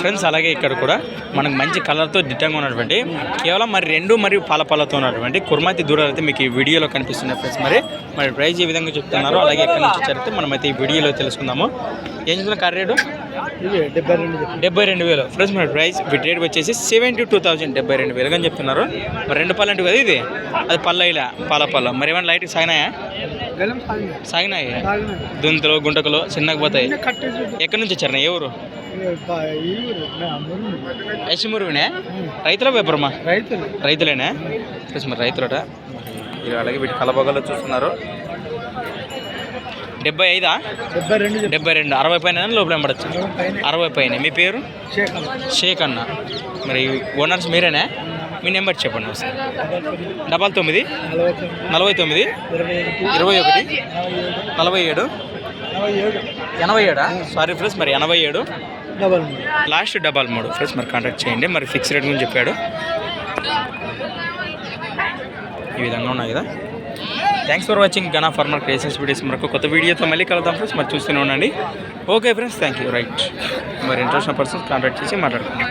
Friends అలాగే ఇక్కడ కూడా మనకు మంచి కలర్తో దిట్టంగా ఉన్నటువంటి కేవలం మరి రెండు మరియు పాలపాలతో ఉన్నటువంటి కుర్మాతి దూరాలు అయితే మీకు ఈ వీడియోలో కనిపిస్తున్నాయి ఫ్రెండ్స్ మరి మరి ప్రైస్ ఏ విధంగా చెప్తున్నారో అలాగే ఎక్కడి నుంచి వచ్చారైతే మనమైతే ఈ వీడియోలో తెలుసుకుందాము. ఏం చెప్తున్నా కర్ర రేటు? డెబ్బై రెండు వేలు. ఫ్రెండ్స్ మరి ప్రైస్ రేట్ వచ్చేసి సెవెంటీ టూ థౌసండ్ డెబ్బై రెండు వేలు. అని చెప్తున్నారు. మరి రెండు పళ్ళు అంటే కదా ఇది? అది పళ్ళ ఇలా పాల పళ్ళ మరి ఏమైనా లైట్ సాగినాయా? సాగినాయి. దుంతలు గుంటకలు చిన్నగా పోతాయి. ఎక్కడి నుంచి వచ్చారు ఏ ఊరు? యశమురువినే రైతుల వ్యాపారమా? రైతులు. రైతులేనా? మరి రైతులట. మరి అలాగే వీటి కలబగలో చూస్తున్నారు. డెబ్బై ఐదా? డెబ్బై రెండు డెబ్బై రెండు. అరవై పైన లోపల ఎంబడచ్చు అరవై పైన. మీ పేరు? షేక్ అన్న. మరి ఓనర్స్ మీరేనా? మీ నెంబర్ చెప్పండి ఒకసారి. డబల్ తొమ్మిది నలభై తొమ్మిది ఇరవై ఒకటి నలభై ఏడు ఎనభై ఏడా? సారీ ఫ్రెండ్స్ మరి ఎనభై ఏడు. డబల్ లాస్ట్ డబల్ మూడు. ఫ్రెండ్స్ మరి కాంటాక్ట్ చేయండి. మరి ఫిక్స్ రేట్ గురించి చెప్పాడు. ఈ విధంగా ఉన్నాయి కదా? Thanks for watching Gana farmer creations videos మరొక కొత్త వీడియోతో మళ్ళీ కలుద్దాం ఫ్రెండ్స్ మరి చూస్తూనే ఉండండి. Okay friends thank you right మరి ఇంట్రెస్ట్ పర్సన్స్ కాంటాక్ట్ చేసి మాట్లాడుకుందాం